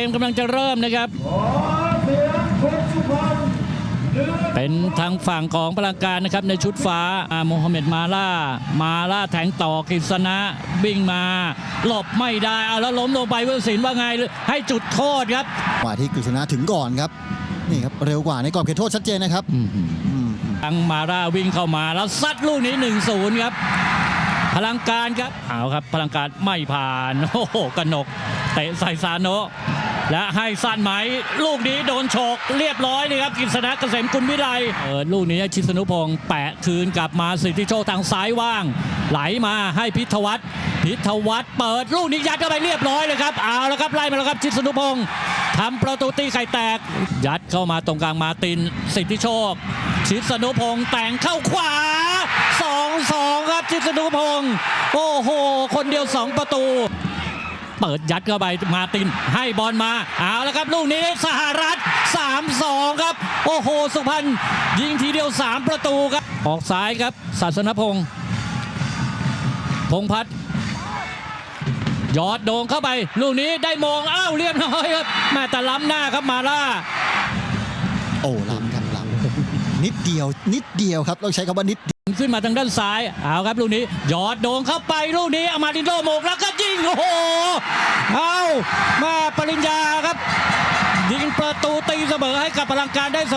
เกมกำลังจะเริ่มนะครับ เป็นทางฝั่งของพลังการนะครับในชุดฟ้าอ่าโมฮัมเหม็ดมาล่า มาล่าแทงต่อกฤษณะวิ่งมาหลบไม่ได้เอาแล้วล้มลงไปเวอร์สินว่าไงให้จุดโทษครับกว่าที่กฤษณะถึงก่อนครับนี่ครับเร็วกว่าในกรอบเขตโทษชัดเจนนะครับอืมอืมทางมาร่าวิ่งเข้ามาแล้วซัดลูกนี้1-0ครับพลังการครับเอาครับพลังการไม่ผ่านโอ้โหกนกเตะใส่ซาโนะ และให้สั้นไหม ลูกนี้โดนฉกเรียบร้อยเลยครับกฤษณะเกษมกุลวิไลเปิดลูกนี้ชิสนุพงศ์แปะคืนกลับมาสิทธิโชคทางซ้ายว่าง ไหลมาให้พิทวัฒน์พิทวัฒน์เปิดลูกนี้ยัดเข้าไปเรียบร้อยเลยครับเอาแล้วครับไล่มาแล้วครับชิสนุพงศ์ทำประตูตีไข่แตก ยัดเข้ามาตรงกลางมาตินสิทธิโชค ชิสนุพงศ์แต่งเข้าขวา2-2ครับชิสนุพงศ์โอ้โห คนเดียว 2 ประตู เปิดยัดเข้าไปมาตินให้บอลมาเอาแล้วครับลูกนี้สหรัฐ 3-2 ครับ โอ้โห สุพรรณยิงทีเดียว 3 ประตูครับ ออกซ้ายครับศาสนพงศ์พงษ์พัฒน์ยอดโด่งเข้าไป ลูกนี้ได้มองอ้าวเรียบร้อยครับแม่แต่ล้ำหน้าครับมาล่า โอ้ล้ำครับล้ำนิดเดียว นิดเดียวครับต้องใช้คำว่านิดขึ้นมาทางด้านซ้ายเอาครับลูกนี้ยอดโด่งเข้าไปลูกนี้อามาตินโลโมกแล้วก็ยิงโอ้โหเอามาปริญญาครับยิงประตูตีเสมอให้กับพลังการได้สำ